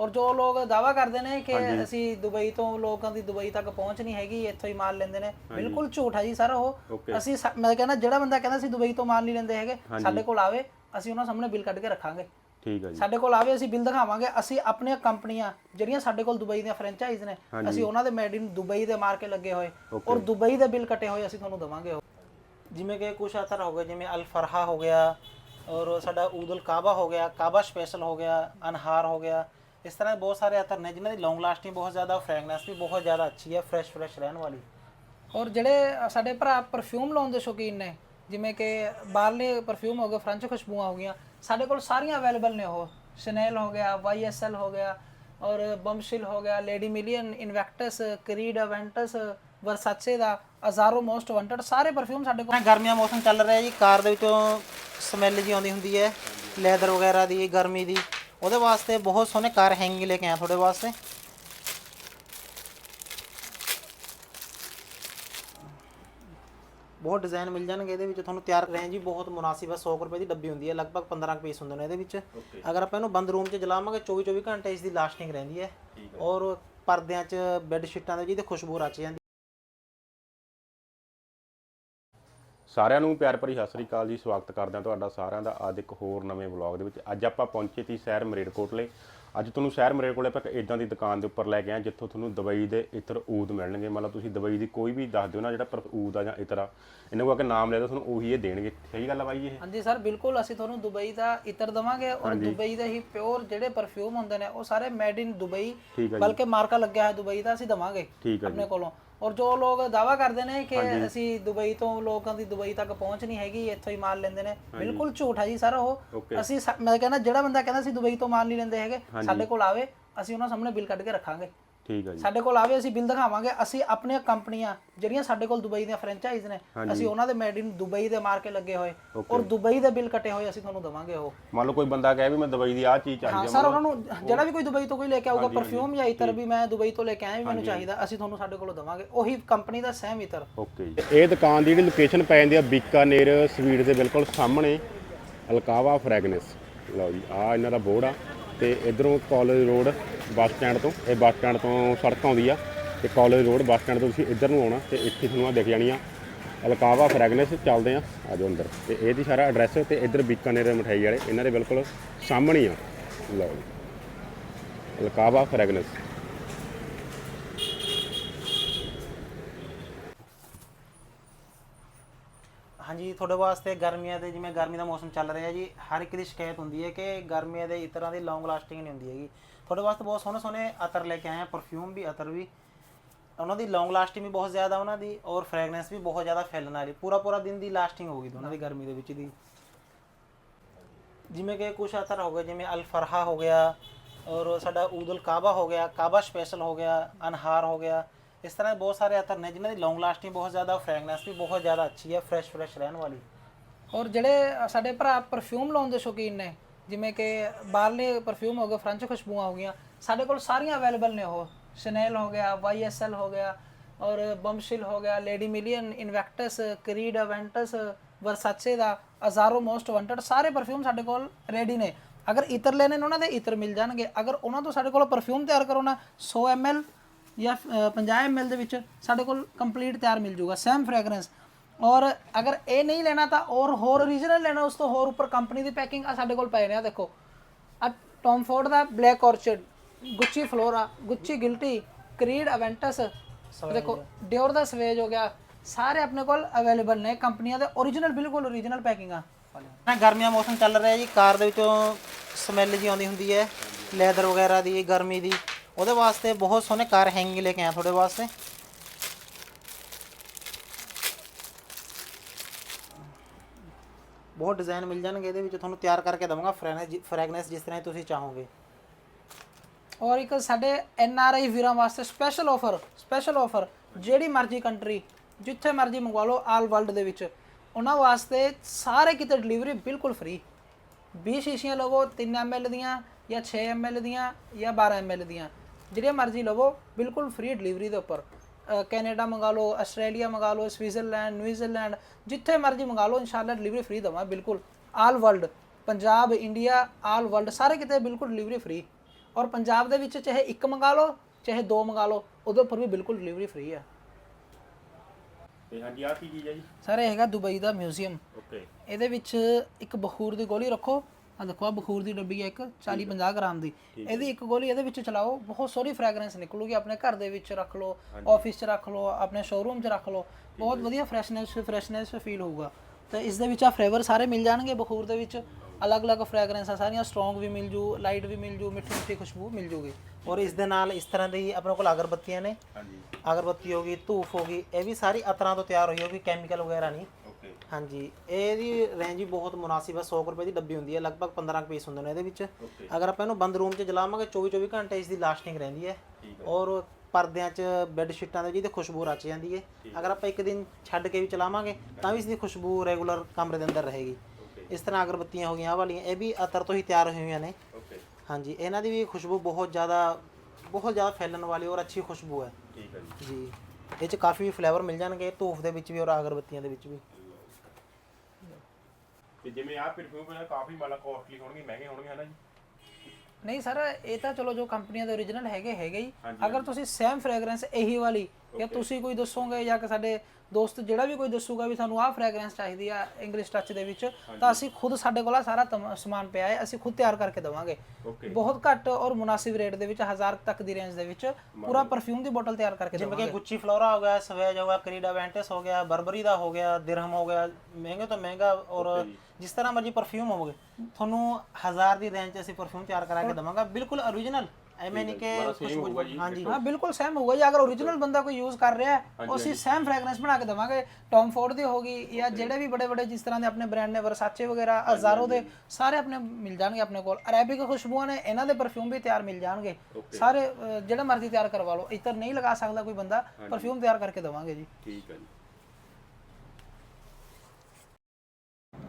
ਔਰ ਜੋ ਲੋਕ ਦਾਵਾ ਕਰਦੇ ਨੇ ਕਿ ਅਸੀਂ ਦੁਬਈ ਤੋਂ ਲੋਕਾਂ ਦੀ ਦੁਬਈ ਤੱਕ ਪਹੁੰਚ ਨਹੀਂ ਹੈਗੀ ਇੱਥੋਂ ਹੀ ਮਾਲ ਲੈਂਦੇ ਨੇ। ਬਿਲਕੁਲ ਝੂਠ ਹੈ ਜੀ ਸਰ ਉਹ. ਅਸੀਂ ਮੈਂ ਕਹਿੰਦਾ ਜਿਹੜਾ ਬੰਦਾ ਕਹਿੰਦਾ ਅਸੀਂ ਦੁਬਈ ਤੋਂ ਮਾਲ ਨਹੀਂ ਲੈਂਦੇ ਹੈਗੇ ਸਾਡੇ ਕੋਲ ਆਵੇ ਅਸੀਂ ਉਹਨਾਂ ਸਾਹਮਣੇ ਬਿੱਲ ਕੱਢ ਕੇ ਰੱਖਾਂਗੇ। ਠੀਕ ਹੈ ਜੀ। ਸਾਡੇ ਕੋਲ ਆਵੇ ਅਸੀਂ ਬਿੱਲ ਦਿਖਾਵਾਂਗੇ ਅਸੀਂ ਆਪਣੀਆਂ ਕੰਪਨੀਆਂ ਜਿਹੜੀਆਂ ਸਾਡੇ ਕੋਲ ਦੁਬਈ ਦੀਆਂ ਫਰੈਂਚਾਈਜ਼ ਨੇ ਅਸੀਂ ਉਹਨਾਂ ਦੇ ਮੇਡ ਇਨ ਦੁਬਈ ਦੇ ਮਾਰ ਕੇ ਲੱਗੇ ਹੋਏ। ਔਰ ਦੁਬਈ ਦੇ ਬਿੱਲ ਕੱਟੇ ਹੋਏ ਅਸੀਂ ਤੁਹਾਨੂੰ ਦਵਾਂਗੇ ਉਹ। ਜਿਵੇਂ ਕਿ ਕੁਛ ਅਤਰ ਹੋ ਗਏ ਜਿਵੇਂ ਅਲ ਫਰਹਾ ਹੋ ਗਿਆ ਔਰ ਸਾਡਾ ਊਦੁਲ ਕਾਬਾ ਹੋ ਗਿਆ ਕਾਬਾ ਸਪੈਸ਼ਲ ਹੋ ਗਿਆ ਅਨਹਾਰ ਹੋ ਗਿਆ ਇਸ ਤਰ੍ਹਾਂ ਦੇ ਬਹੁਤ ਸਾਰੇ ਅਤਰ ਨੇ ਜਿਨ੍ਹਾਂ ਦੀ ਲੌਂਗ ਲਾਸਟਿੰਗ ਬਹੁਤ ਜ਼ਿਆਦਾ ਫ੍ਰੈਗਨੈਂਸ ਵੀ ਬਹੁਤ ਜ਼ਿਆਦਾ ਅੱਛੀ ਹੈ ਫਰੈਸ਼ ਫਰੈਸ਼ ਰਹਿਣ ਵਾਲੀ। ਔਰ ਜਿਹੜੇ ਸਾਡੇ ਭਰਾ ਪਰਫਿਊਮ ਲਾਉਣ ਦੇ ਸ਼ੌਕੀਨ ਨੇ ਜਿਵੇਂ ਕਿ ਬਾਹਰਲੇ ਪਰਫਿਊਮ ਹੋ ਗਏ ਫ੍ਰੈਂਚ ਖੁਸ਼ਬੂਆਂ ਹੋ ਗਈਆਂ ਸਾਡੇ ਕੋਲ ਸਾਰੀਆਂ ਅਵੇਲੇਬਲ ਨੇ ਉਹ। ਸ਼ਨੈਲ ਹੋ ਗਿਆ YSL ਹੋ ਗਿਆ ਔਰ ਬੰਮਸ਼ਿਲ ਹੋ ਗਿਆ Lady Million Invictus Creed Aventus Versace ਦਾ ਅਜ਼ਾਰੋ ਮੋਸਟ ਵਾਂਟਡ ਸਾਰੇ ਪਰਫਿਊਮ ਸਾਡੇ ਕੋਲ। ਗਰਮੀਆਂ ਮੌਸਮ ਚੱਲ ਰਿਹਾ ਜੀ ਕਾਰ ਦੇ ਵਿੱਚੋਂ ਸਮੈਲ ਜੀ ਆਉਂਦੀ ਹੁੰਦੀ ਹੈ ਲੈਦਰ ਵਗੈਰਾ ਦੀ ਗਰਮੀ ਦੀ। ਉਹਦੇ ਵਾਸਤੇ ਬਹੁਤ ਸੋਹਣੇ ਕਾਰ ਹੈਂਗਿੰਗ ਲੈ ਕੇ ਆਇਆ ਤੁਹਾਡੇ ਵਾਸਤੇ। ਬਹੁਤ ਡਿਜ਼ਾਈਨ ਮਿਲ ਜਾਣਗੇ ਇਹਦੇ ਵਿੱਚ ਤੁਹਾਨੂੰ ਤਿਆਰ ਰੇਂਜ ਵੀ ਬਹੁਤ ਮੁਨਾਸਿਬ ਹੈ 100 ਕੁ ਰੁਪਏ ਦੀ ਡੱਬੀ ਹੁੰਦੀ ਹੈ ਲਗਭਗ 15 ਪੀਸ ਹੁੰਦੇ ਨੇ ਇਹਦੇ ਵਿੱਚ। ਅਗਰ ਆਪਾਂ ਇਹਨੂੰ ਬੰਦ ਰੂਮ 'ਚ ਜਲਾਵਾਂਗੇ 24 24 ਘੰਟੇ ਇਸ ਦੀ ਲਾਸਟਿੰਗ ਰਹਿੰਦੀ ਹੈ। ਔਰ ਪਰਦਿਆਂ 'ਚ ਬੈੱਡ ਸ਼ੀਟਾਂ ਦੇ ਜਿਹਦੇ ਖੁਸ਼ਬੂ ਰਚ ਜਾਂਦੀ ਸਾਰਿਆਂ ਨੂੰ ਪਿਆਰ ਭਰੀ ਸਤਿ ਸ੍ਰੀ ਅਕਾਲ ਜੀ। ਸਵਾਗਤ ਕਰਦੇ ਹਾਂ ਤੁਹਾਡਾ ਸਾਰਿਆਂ ਦਾ ਅੱਜ ਇੱਕ ਹੋਰ ਨਵੇਂ ਵਲੌਗ ਦੇ ਵਿੱਚ। ਅੱਜ ਆਪਾਂ ਪਹੁੰਚੇ ਤੀ ਸ਼ਹਿਰ ਮਰੇਟਕੋਟਲੇ ਅੱਜ ਤੁਹਾਨੂੰ ਸ਼ਹਿਰ ਮਰੇਟਕੋਟਲੇ ਆਪਾਂ ਇੱਕ ਇਦਾਂ ਦੀ ਦੁਕਾਨ ਦੇ ਉੱਪਰ ਲੈ ਕੇ ਆਏ ਜਿੱਥੋਂ ਤੁਹਾਨੂੰ ਦਵਾਈ ਦੇ ਇਤਰ ਊਦ ਮਿਲਣਗੇ। ਮਤਲਬ ਤੁਸੀਂ ਦਵਾਈ ਦੀ ਕੋਈ ਵੀ ਦੱਸ ਦਿਓ ਨਾ ਜਿਹੜਾ ਊਦ ਆ ਜਾਂ ਇਤਰ ਇਹਨਾਂ ਕੋਲ ਆ ਕੇ ਨਾਮ ਲੈ ਦਿਓ ਤੁਹਾਨੂੰ ਉਹੀ ਇਹ ਦੇਣਗੇ। ਸਹੀ ਗੱਲ ਆ ਬਾਈ ਇਹ? ਹਾਂਜੀ ਸਰ ਬਿਲਕੁਲ ਅਸੀਂ ਤੁਹਾਨੂੰ ਦੁਬਈ ਦਾ ਇਤਰ ਦਵਾਂਗੇ ਔਰ ਦੁਬਈ ਦੇ ਹੀ ਪਿਓਰ ਜਿਹੜੇ ਪਰਫਿਊਮ ਹੁੰਦੇ ਨੇ ਉਹ ਸਾਰੇ ਮੇਡ ਇਨ ਦੁਬਈ ਬਲਕਿ ਮਾਰਕਾ ਲੱਗਿਆ ਹੈ ਦੁਬਈ ਦਾ ਅਸੀਂ ਦਵਾਂਗੇ ਆਪਣੇ ਕੋਲੋਂ। ਔਰ ਜੋ ਲੋਕ ਦਾਵਾ ਕਰਦੇ ਨੇ ਕਿ ਅਸੀਂ ਦੁਬਈ ਤੋਂ ਲੋਕਾਂ ਦੀ ਦੁਬਈ ਤੱਕ ਪਹੁੰਚ ਨਹੀਂ ਹੈਗੀ ਇੱਥੋਂ ਹੀ ਮਾਲ ਲੈਂਦੇ ਨੇ। ਬਿਲਕੁਲ ਝੂਠ ਹੈ ਜੀ ਸਰ ਉਹ. ਅਸੀਂ ਮੈਂ ਕਹਿੰਦਾ ਜਿਹੜਾ ਬੰਦਾ ਕਹਿੰਦਾ ਅਸੀਂ ਦੁਬਈ ਤੋਂ ਮਾਲ ਨਹੀਂ ਲੈਂਦੇ ਹੈਗੇ ਸਾਡੇ ਕੋਲ ਆਵੇ ਅਸੀਂ ਉਹਨਾਂ ਸਾਹਮਣੇ ਬਿੱਲ ਕੱਢ ਕੇ ਰੱਖਾਂਗੇ। ਠੀਕ ਹੈ ਜੀ। ਸਾਡੇ ਕੋਲ ਆਵੇ ਅਸੀਂ ਬਿੱਲ ਦਿਖਾਵਾਂਗੇ। ਅਸੀਂ ਆਪਣੀਆਂ ਕੰਪਨੀਆਂ ਜਿਹੜੀਆਂ ਸਾਡੇ ਕੋਲ ਦੁਬਈ ਦੀਆਂ ਫਰੈਂਚਾਈਜ਼ ਨੇ ਅਸੀਂ ਉਹਨਾਂ ਦੇ ਮੇਡ ਇਨ ਦੁਬਈ ਦੇ ਮਾਰ ਕੇ ਲੱਗੇ ਹੋਏ। ਔਰ ਦੁਬਈ ਦੇ ਬਿੱਲ ਕੱਟੇ ਹੋਏ ਅਸੀਂ ਤੁਹਾਨੂੰ ਦਵਾਂਗੇ ਉਹ। ਮੰਨ ਲਓ ਕੋਈ ਬੰਦਾ ਕਹੇ ਵੀ ਮੈਂ ਦਵਾਈ ਦੀ ਆਹ ਚੀਜ਼ ਚਾਹੀਦੀ ਹਾਂ ਆ ਸਰ ਉਹਨਾਂ ਨੂੰ ਜਿਹੜਾ ਵੀ ਕੋਈ ਦੁਬਈ ਤੋਂ ਕੋਈ ਲੈ ਕੇ ਆਊਗਾ ਪਰਫਿਊਮ ਜਾਂ ਇਤਰ ਵੀ ਮੈਂ ਦੁਬਈ ਤੋਂ ਲੈ ਕੇ ਆਇਆ ਵੀ ਮੈਨੂੰ ਚਾਹੀਦਾ ਅਸੀਂ ਤੁਹਾਨੂੰ ਸਾਡੇ ਕੋਲੋਂ ਦਵਾਂਗੇ। ਉਹੀ ਕੰਪਨੀ ਦਾ ਸੇਮ ਇਤਰ। ਓਕੇ ਜੀ। ਇਹ ਦੁਕਾਨ ਦੀ ਜਿਹੜੀ ਲੋਕੇਸ਼ਨ ਪੈ ਜਾਂਦੀ ਆ ਬੀਕਾਨੇਰ ਸਵੀਟ ਦੇ ਬਿਲਕੁਲ ਸਾਹਮਣੇ ਅਲਕਾਵਾ ਫ੍ਰੈਗਨੈਂਸ। ਲਓ ਜੀ ਆ ਇਹਨਾਂ ਦਾ ਬੋਰਡ ਆ ਤੇ ਇਧਰੋਂ ਕਾਲਜ ਰੋਡ ਬੱਸ ਸਟੈਂਡ ਤੋਂ, ਇਹ ਬੱਸ ਸਟੈਂਡ ਤੋਂ ਸੜਕ ਆਉਂਦੀ ਆ ਤੇ ਕਾਲਜ ਰੋਡ ਬੱਸ ਸਟੈਂਡ ਤੋਂ ਤੁਸੀਂ ਇੱਧਰ ਨੂੰ ਆਉਣਾ ਤੇ ਇੱਥੇ ਤੁਹਾਨੂੰ ਆ ਦਿਖ ਜਾਣੀ ਆ ਅਲਕਾਵਾ ਫ੍ਰੈਗਨੈਂਸ ਚੱਲਦੇ ਆ। ਆ ਅੰਦਰ। ਤੇ ਇਹਦੀ ਸਾਰਾ ਐਡਰੈਸ ਤੇ ਇੱਧਰ ਬੀਕਾਨੇਰ ਮਠਾਈ ਵਾਲੇ, ਇਹਨਾਂ ਦੇ ਬਿਲਕੁਲ ਸਾਹਮਣੇ ਆ। ਲਓ ਅਲਕਾਵਾ ਫ੍ਰੈਗਨੈਂਸ। ਹਾਂਜੀ, ਤੁਹਾਡੇ ਵਾਸਤੇ ਗਰਮੀਆਂ ਦੇ ਜਿਵੇਂ ਗਰਮੀ ਦਾ ਮੌਸਮ ਚੱਲ ਰਿਹਾ ਜੀ, ਹਰ ਇੱਕ ਦੀ ਸ਼ਿਕਾਇਤ ਹੁੰਦੀ ਹੈ ਕਿ ਗਰਮੀਆਂ ਦੇ ਇਸ ਤਰ੍ਹਾਂ ਦੀ ਲੌਂਗ ਲਾਸਟਿੰਗ ਨਹੀਂ ਹੁੰਦੀ ਹੈਗੀ। ਤੁਹਾਡੇ ਵਾਸਤੇ ਬਹੁਤ ਸੋਹਣੇ ਸੋਹਣੇ ਅਤਰ ਲੈ ਕੇ ਆਏ ਆ ਪਰਫਿਊਮ ਵੀ, ਅਤਰ ਵੀ। ਉਹਨਾਂ ਦੀ ਲੌਂਗ ਲਾਸਟਿੰਗ ਵੀ ਬਹੁਤ ਜ਼ਿਆਦਾ ਉਹਨਾਂ ਦੀ ਔਰ ਫ੍ਰੈਗਨੈਂਸ ਵੀ ਬਹੁਤ ਜ਼ਿਆਦਾ ਫੈਲਣ ਵਾਲੀ, ਪੂਰਾ ਪੂਰਾ ਦਿਨ ਦੀ ਲਾਸਟਿੰਗ ਹੋਗੀ ਉਹਨਾਂ ਦੀ ਗਰਮੀ ਦੇ ਵਿੱਚ ਦੀ। ਜਿਵੇਂ ਕਿ ਕੁਛ ਅਤਰ ਹੋ ਗਏ, ਜਿਵੇਂ ਅਲਫਰਹਾ ਹੋ ਗਿਆ, ਔਰ ਸਾਡਾ ਊਦੁਲ ਕਾਬਾ ਹੋ ਗਿਆ, ਕਾਬਾ ਸਪੈਸ਼ਲ ਹੋ ਗਿਆ, ਅਨਹਾਰ ਹੋ ਗਿਆ। ਇਸ ਤਰ੍ਹਾਂ ਦੇ ਬਹੁਤ ਸਾਰੇ ਅਤਰ ਨੇ, ਜਿਨ੍ਹਾਂ ਦੀ ਲੌਂਗ ਲਾਸਟਿੰਗ ਬਹੁਤ ਜ਼ਿਆਦਾ ਫ੍ਰੈਗਨੈਂਸ ਵੀ ਬਹੁਤ ਜ਼ਿਆਦਾ ਅੱਛੀ ਹੈ ਫਰੈਸ਼ ਫਰੈਸ਼ ਰਹਿਣ ਵਾਲੀ। ਔਰ ਜਿਹੜੇ ਸਾਡੇ ਭਰਾ ਪਰਫਿਊਮ ਲਾਉਣ ਦੇ ਸ਼ੌਕੀਨ ਨੇ, ਜਿਵੇਂ ਕਿ ਬਾਹਰਲੇ ਪਰਫਿਊਮ ਹੋ ਗਏ ਫ੍ਰੈਂਚ ਖੁਸ਼ਬੂਆਂ ਹੋ ਗਈਆਂ, ਸਾਡੇ ਕੋਲ ਸਾਰੀਆਂ ਅਵੇਲੇਬਲ ਨੇ ਉਹ। ਸ਼ਨੈਲ ਹੋ ਗਿਆ YSL ਹੋ ਗਿਆ, ਔਰ ਬੰਮਸ਼ਿਲ ਹੋ ਗਿਆ Lady Million Invictus Creed Aventus Versace ਦਾ ਅਜ਼ਾਰੋ ਮੋਸਟ ਵਾਂਟਡ ਸਾਰੇ ਪਰਫਿਊਮ ਸਾਡੇ ਕੋਲ ਰੈਡੀ ਨੇ। ਅਗਰ ਇਤਰ ਲੈਣੇ ਨੇ, ਉਹਨਾਂ ਦੇ ਇਤਰ ਮਿਲ ਜਾਣਗੇ। ਅਗਰ ਉਹਨਾਂ ਤੋਂ ਸਾਡੇ ਕੋਲ ਪਰਫਿਊਮ ਤਿਆਰ ਕਰੋ ਕਰਾਉਣਾ 100 ml ਜਾਂ ਅ, 50 ml ਦੇ ਵਿੱਚ ਸਾਡੇ ਕੋਲ ਕੰਪਲੀਟ ਤਿਆਰ ਮਿਲ ਜਾਊਗਾ ਸੇਮ ਫ੍ਰੈਗਰੈਂਸ ਔਰ ਅਗਰ ਇਹ ਨਹੀਂ ਲੈਣਾ ਤਾਂ ਔਰ ਹੋਰ ਓਰੀਜਨਲ ਲੈਣਾ ਉਸ ਤੋਂ ਹੋਰ ਉੱਪਰ ਕੰਪਨੀ ਦੀ ਪੈਕਿੰਗ ਆ ਸਾਡੇ ਕੋਲ ਪਏ ਨੇ ਆ ਦੇਖੋ। ਆ ਟੌਮ ਫੋਰਡ ਦਾ Black Orchid Gucci Flora Gucci Guilty Creed Aventus ਦੇਖੋ ਡਿਓਰ ਦਾ ਸਵੇਜ ਹੋ ਗਿਆ। ਸਾਰੇ ਆਪਣੇ ਕੋਲ ਅਵੇਲੇਬਲ ਨੇ ਕੰਪਨੀਆਂ ਦੇ ਓਰੀਜਨਲ ਬਿਲਕੁਲ ਓਰੀਜਨਲ ਪੈਕਿੰਗ ਆ। ਨਾ ਗਰਮੀਆਂ ਮੌਸਮ ਚੱਲ ਰਿਹਾ ਜੀ ਕਾਰ ਦੇ ਵਿੱਚੋਂ ਸਮੈਲ ਜੀ ਆਉਂਦੀ ਹੁੰਦੀ ਹੈ ਲੈਦਰ ਵਗੈਰਾ ਦੀ ਗਰਮੀ ਦੀ। ਉਹਦੇ ਵਾਸਤੇ ਬਹੁਤ ਸੋਹਣੇ ਕਾਰ ਹੈਂਗਿੰਗ ਲੈ ਕੇ ਆਇਆ ਤੁਹਾਡੇ ਵਾਸਤੇ। ਬਹੁਤ ਡਿਜ਼ਾਈਨ ਮਿਲ ਜਾਣਗੇ, ਇਹਦੇ ਵਿੱਚ ਤੁਹਾਨੂੰ ਤਿਆਰ ਕਰਕੇ ਦਵਾਂਗਾ ਫ੍ਰੈਗਨੈਂਸ ਜਿਸ ਤਰ੍ਹਾਂ ਦੀ ਤੁਸੀਂ ਚਾਹੋਗੇ। ਔਰ ਇੱਕ ਸਾਡੇ ਐਨ ਆਰ ਆਈ ਵੀਰਾਂ ਵਾਸਤੇ ਸਪੈਸ਼ਲ ਆਫਰ ਸਪੈਸ਼ਲ ਆਫਰ ਜਿਹੜੀ ਮਰਜ਼ੀ ਕੰਟਰੀ ਜਿੱਥੇ ਮਰਜ਼ੀ ਮੰਗਵਾ ਲਓ ਆਲ ਵਰਲਡ ਦੇ ਵਿੱਚ, ਉਹਨਾਂ ਵਾਸਤੇ ਸਾਰੇ ਕਿਤੇ ਡਿਲੀਵਰੀ ਬਿਲਕੁਲ ਫ੍ਰੀ 20 ਸ਼ੀਸ਼ੀਆਂ ਲਵੋ 3 ml ਦੀਆਂ ਜਾਂ 6 ml ਦੀਆਂ ਜਾਂ 12 ml ਦੀਆਂ। ਜਿਹੜੀਆਂ ਮਰਜ਼ੀ ਲਵੋ ਬਿਲਕੁਲ ਫ੍ਰੀ ਡਿਲੀਵਰੀ ਦੇ ਉੱਪਰ। ਕੈਨੇਡਾ ਮੰਗਾ ਲਓ ਆਸਟ੍ਰੇਲੀਆ ਮੰਗਾ ਲਓ ਸਵਿਟਜ਼ਰਲੈਂਡ ਨਿਊਜ਼ੀਲੈਂਡ ਜਿੱਥੇ ਮਰਜ਼ੀ ਮੰਗਾ ਲਓ ਇਨਸ਼ਾਅੱਲਾ ਡਿਲੀਵਰੀ ਫ੍ਰੀ ਦਵਾਂ ਬਿਲਕੁਲ। All world Punjab India all world ਸਾਰੇ ਕਿਤੇ ਬਿਲਕੁਲ ਡਿਲੀਵਰੀ ਫ੍ਰੀ ਔਰ ਪੰਜਾਬ ਦੇ ਵਿੱਚ ਚਾਹੇ ਇੱਕ ਮੰਗਾ ਲਓ ਚਾਹੇ ਦੋ ਮੰਗਾ ਲਓ ਉਹਦੇ ਉੱਪਰ ਵੀ ਬਿਲਕੁਲ ਡਿਲੀਵਰੀ ਫ੍ਰੀ ਹੈ ਤੇ ਹਾਂਜੀ ਆ ਕੀ ਚੀਜ਼ ਹੈ ਜੀ? ਸਰ ਇਹ ਹੈਗਾ ਦੁਬਈ ਦਾ ਮਿਊਜ਼ੀਅਮ। ਓਕੇ ਇਹਦੇ ਵਿੱਚ ਇੱਕ ਬਖੂਰ ਦੀ ਗੋਲੀ ਰੱਖੋ ਆ ਦੇਖੋ ਆ ਬਖੂਰ ਦੀ ਡੱਬੀ ਹੈ ਇੱਕ 40 50 ਗ੍ਰਾਮ ਦੀ। ਇਹਦੀ ਇੱਕ ਗੋਲੀ ਇਹਦੇ ਵਿੱਚ ਚਲਾਓ ਬਹੁਤ ਸੋਹਣੀ ਫ੍ਰੈਗਰੈਂਸ ਨਿਕਲੂਗੀ ਆਪਣੇ ਘਰ ਦੇ ਵਿੱਚ ਰੱਖ ਲਓ ਆਫਿਸ 'ਚ ਰੱਖ ਲਓ ਆਪਣੇ ਸ਼ੋਰੂਮ 'ਚ ਰੱਖ ਲਓ ਬਹੁਤ ਵਧੀਆ ਫਰੈਸ਼ਨੈਸ ਫਰੈਸ਼ਨੈਸ ਫੀਲ ਹੋਊਗਾ। ਤੇ ਇਸ ਦੇ ਵਿੱਚ ਆ ਫਲੇਵਰ ਸਾਰੇ ਮਿਲ ਜਾਣਗੇ ਬਖੂਰ ਦੇ ਵਿੱਚ। ਅਲੱਗ-ਅਲੱਗ ਫ੍ਰੈਗਰੈਂਸਾਂ ਸਾਰੀਆਂ ਸਟਰੋਂਗ ਵੀ ਮਿਲ ਜੂ ਲਾਈਟ ਵੀ ਮਿਲ ਜੂ ਮਿੱਠੀ ਮਿੱਠੀ ਖੁਸ਼ਬੂ ਮਿਲ ਜੂਗੀ। ਔਰ ਇਸ ਦੇ ਨਾਲ ਇਸ ਤਰ੍ਹਾਂ ਦੀ ਆਪਣੇ ਕੋਲ ਅਗਰਬੱਤੀਆਂ ਨੇ। ਹਾਂਜੀ। ਅਗਰਬੱਤੀ ਹੋ ਗਈ ਧੂਫ ਹੋ ਗਈ ਇਹ ਵੀ ਸਾਰੀ ਅਤਰਾਂ ਤੋਂ ਤਿਆਰ ਹੋਈ ਹੋਗੀ ਕੈਮੀਕਲ ਵਗੈਰਾ ਨਹੀਂ। ਹਾਂਜੀ ਇਹਦੀ ਰੇਂਜ ਵੀ ਬਹੁਤ ਮੁਨਾਸਿਬ ਹੈ 100 ਕੁ ਰੁਪਏ ਦੀ ਡੱਬੀ ਹੁੰਦੀ ਹੈ ਲਗਭਗ 15 ਪੀਸ ਹੁੰਦੇ ਨੇ ਇਹਦੇ ਵਿੱਚ। ਅਗਰ ਆਪਾਂ ਇਹਨੂੰ ਬੰਦ ਰੂਮ 'ਚ ਜਲਾਵਾਂਗੇ 24 24 ਘੰਟੇ ਇਸ ਦੀ ਲਾਸਟਿੰਗ ਰਹਿੰਦੀ ਹੈ ਔਰ ਪਰਦਿਆਂ 'ਚ ਬੈੱਡ ਸ਼ੀਟਾਂ ਦੇ ਜਿਹਦੇ ਖੁਸ਼ਬੂ ਰਚ ਜਾਂਦੀ ਹੈ ਅਗਰ ਆਪਾਂ ਇੱਕ ਦਿਨ ਛੱਡ ਕੇ ਵੀ ਚਲਾਵਾਂਗੇ ਤਾਂ ਵੀ ਇਸ ਦੀ ਖੁਸ਼ਬੂ ਰੈਗੂਲਰ ਕਮਰੇ ਦੇ ਅੰਦਰ ਰਹੇਗੀ। ਇਸ ਤਰ੍ਹਾਂ ਅਗਰਬੱਤੀਆਂ ਹੋ ਗਈਆਂ ਆਹ ਵਾਲੀਆਂ ਇਹ ਵੀ ਅਤਰ ਤੋਂ ਹੀ ਤਿਆਰ ਹੋਈਆਂ ਨੇ। ਓਕੇ ਹਾਂਜੀ ਇਹਨਾਂ ਦੀ ਵੀ ਖੁਸ਼ਬੂ ਬਹੁਤ ਜ਼ਿਆਦਾ ਬਹੁਤ ਜ਼ਿਆਦਾ ਫੈਲਣ ਵਾਲੀ ਔਰ ਅੱਛੀ ਖੁਸ਼ਬੂ ਹੈ ਠੀਕ ਹੈ ਜੀ। ਜੀ ਇਹ 'ਚ ਕਾਫੀ ਫਲੇਵਰ ਮਿਲ ਜਾਣਗੇ ਧੂਫ ਦੇ ਵਿੱਚ ਵੀ ਔਰ ਅਗਰਬੱਤੀਆਂ ਦੇ ਵਿੱਚ ਵੀ। ਤੇ ਜਿਵੇਂ ਆ ਪਰਫਿਊਮ ਵਗੈਰਾ ਕਾਫੀ ਮਾਲਾ ਕਾਸਟਲੀ ਹੋਣਗੇ ਮਹਿੰਗੇ ਹੋਣਗੇ ਹਨਾ ਜੀ? ਨਹੀਂ ਸਰ ਇਹ ਤਾਂ ਚਲੋ ਜੋ ਕੰਪਨੀਆਂ ਦੇ origignal ਹੈਗੇ ਹੈਗੇ ਹੀ। ਅਗਰ ਤੁਸੀਂ ਸੇਮ ਫ੍ਰੈਗਰੈਂਸ ਇਹੀ ਵਾਲੀ ਜਾਂ ਤੁਸੀਂ ਕੋਈ ਦੱਸੋਗੇ ਜਾਂ ਕਿ ਸਾਡੇ ਦੋਸਤ ਜਿਹੜਾ ਵੀ ਕੋਈ ਦੱਸੂਗਾ ਵੀ ਸਾਨੂੰ ਆਹ ਫ੍ਰੈਗਰੈਂਸ ਚਾਹੀਦੀ ਆ ਇੰਗਲਿਸ਼ ਟੱਚ ਦੇ ਵਿੱਚ ਤਾਂ ਅਸੀਂ ਖੁਦ ਸਾਡੇ ਕੋਲ ਆਹ ਸਾਰਾ ਤਮ- ਸਮਾਨ ਪਿਆ ਹੈ ਅਸੀਂ ਖੁਦ ਤਿਆਰ ਕਰਕੇ ਦਵਾਂਗੇ। ਓਕੇ ਬਹੁਤ ਘੱਟ ਔਰ ਮੁਨਾਸਿਬ ਰੇਟ ਦੇ ਵਿੱਚ 1000 ਤੱਕ ਦੀ ਰੇਂਜ ਦੇ ਵਿੱਚ ਪੂਰਾ ਪਰਫਿਊਮ ਦੀ ਬੋਟਲ ਤਿਆਰ ਕਰਕੇ ਜਿਵੇਂ ਕਿ ਗੁੱਚੀ ਫਲੋਰਾ ਹੋ ਗਿਆ ਸਵੈਜ ਹੋ ਗਿਆ ਕਰੀਡਾ ਵੈਂਟਸ ਹੋ ਗਿਆ ਬਰਬਰੀ ਦਾ ਹੋ ਗਿਆ ਦਿਰਹਮ ਹੋ ਗਿਆ ਮਹਿੰਗੇ ਤੋਂ ਮਹਿੰਗਾ ਔਰ ਜਿਸ ਤਰ੍ਹਾਂ ਮਰਜ਼ੀ ਪਰਫਿਊਮ ਹੋਵੇ ਤੁਹਾਨੂੰ 1000 ਦੀ ਰੇਂਜ 'ਚ ਅਸੀਂ ਪਰਫਿਊਮ ਤਿਆਰ ਕਰਾ ਕੇ ਦਵਾਂਗਾ। ਬਿਲਕੁਲ origignal ਐਵੇਂ ਨਹੀਂ ਕਿ ਖੁਸ਼ਬੂ ਹਾਂਜੀ ਹਾਂ ਬਿਲਕੁਲ ਸੇਮ ਹੋਊਗਾ ਜੀ। ਅਗਰ origignal ਬੰਦਾ ਕੋਈ ਯੂਜ਼ ਕਰ ਰਿਹਾ ਹੈ ਉਹ ਅਸੀਂ ਸੇਮ ਫ੍ਰੈਗਰੈਂਸ ਬਣਾ ਕੇ ਦਵਾਂਗੇ। ਟੌਮ ਫੋਰਡ ਦੀ ਹੋਗੀ ਜਾਂ ਜਿਹੜੇ ਵੀ ਬੜੇ ਬੜੇ ਜਿਸ ਤਰ੍ਹਾਂ ਦੇ ਆਪਣੇ ਬ੍ਰਾਂਡ ਨੇ ਵਰਸਾਚੇ ਵਗੈਰਾ ਅਜ਼ਾਰੋ ਦੇ ਸਾਰੇ ਆਪਣੇ ਮਿਲ ਜਾਣਗੇ ਆਪਣੇ ਕੋਲ। ਅਰੇਬਿਕ ਖੁਸ਼ਬੂਆਂ ਨੇ ਇਹਨਾਂ ਦੇ ਪਰਫਿਊਮ ਵੀ ਤਿਆਰ ਮਿਲ ਜਾਣਗੇ। ਸਾਰੇ ਜਿਹੜਾ ਮਰਜ਼ੀ ਤਿਆਰ ਕਰਵਾ ਲਓ। ਇਤਰ ਨਹੀਂ ਲਗਾ ਸਕਦਾ ਕੋਈ ਬੰਦਾ। ਪਰਫਿਊਮ ਤਿਆਰ ਕਰਕੇ ਦਵਾਂਗੇ ਜੀ। ਠੀਕ ਹੈ ਜੀ।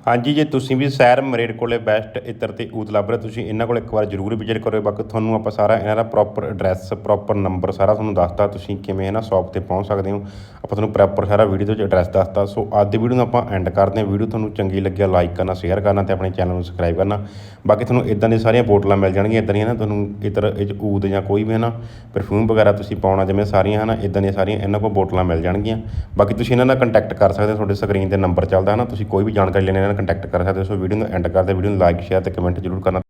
ਹਾਂਜੀ, ਜੇ ਤੁਸੀਂ ਵੀ ਸੈਰ ਮਰੇਡ ਕੋਲੇ ਬੈਸਟ ਇਤਰ ਤੇ ਊਤ ਲੱਭ ਰਹੇ ਤੁਸੀਂ ਇਹਨਾਂ ਕੋਲ ਇੱਕ ਵਾਰ ਜ਼ਰੂਰ ਵਿਜ਼ਿਟ ਕਰਿਓ। ਬਾਕੀ ਤੁਹਾਨੂੰ ਆਪਾਂ ਸਾਰਾ ਇਹਨਾਂ ਦਾ ਪ੍ਰੋਪਰ ਐਡਰੈਸ ਪ੍ਰੋਪਰ ਨੰਬਰ ਸਾਰਾ ਤੁਹਾਨੂੰ ਦੱਸਤਾ। ਤੁਸੀਂ ਕਿਵੇਂ ਇਹਨਾਂ ਸ਼ਾਪ ਤੇ ਪਹੁੰਚ ਸਕਦੇ ਹੋ। ਆਪਾਂ ਤੁਹਾਨੂੰ ਪ੍ਰੋਪਰ ਸਾਰਾ ਵੀਡੀਓ ਦੇ ਵਿੱਚ ਐਡਰੈਸ ਦੱਸਤਾ। ਸੋ ਅੱਜ ਦੀ ਵੀਡੀਓ ਨੂੰ ਆਪਾਂ ਐਂਡ ਕਰਦੇ ਹਾਂ। ਵੀਡੀਓ ਤੁਹਾਨੂੰ ਚੰਗੀ ਲੱਗਿਆ ਲਾਈਕ ਕਰਨਾ ਸ਼ੇਅਰ ਕਰਨਾ ਤੇ ਆਪਣੇ ਚੈਨਲ ਨੂੰ ਸਬਸਕ੍ਰਾਈਬ ਕਰਨਾ। ਬਾਕੀ ਤੁਹਾਨੂੰ ਇਦਾਂ ਦੀਆਂ ਸਾਰੀਆਂ ਬੋਟਲਾਂ ਮਿਲ ਜਾਣਗੀਆਂ। ਇਦਾਂ ਦੀਆਂ ਨਾ ਤੁਹਾਨੂੰ ਇਤਰ ਇਹ 'ਚ ਊਦ ਜਾਂ ਕੋਈ ਵੀ ਹੈ ਨਾ ਪਰਫਿਊਮ ਵਗੈਰਾ ਤੁਸੀਂ ਪਾਉਣਾ ਜਿਵੇਂ ਸਾਰੀਆਂ ਹਨ ਇਦਾਂ ਦੀਆਂ ਸਾਰੀਆਂ ਇਹਨਾਂ ਕੋਲ ਬੋਟਲਾਂ ਮਿਲ ਜਾਣਗੀਆਂ। ਬਾਕੀ ਤੁਸੀਂ ਇਹਨਾਂ ਨਾਲ ਕੰਟੈਕਟ ਕਰ ਸਕਦੇ ਹੋ। ਤੁਹਾਡੇ ਸਕਰੀਨ ਤੇ ਨੰਬਰ ਚੱਲਦਾ ਹੈ ਨਾ ਤੁਸੀਂ ਕੋਈ ਵੀ ਜਾਣਕਾਰੀ ਲੈਣੀ ਨਾਲ ਕੰਟੈਕਟ ਕਰ ਸਕਦੇ ਹੋ। ਸੋ ਵੀਡੀਓ ਨੂੰ ਐਂਡ ਕਰਦੇ ਵੀਡੀਓ ਨੂੰ ਲਾਈਕ ਸ਼ੇਅਰ ਤੇ ਕਮੈਂਟ ਜ਼ਰੂਰ ਕਰਨਾ।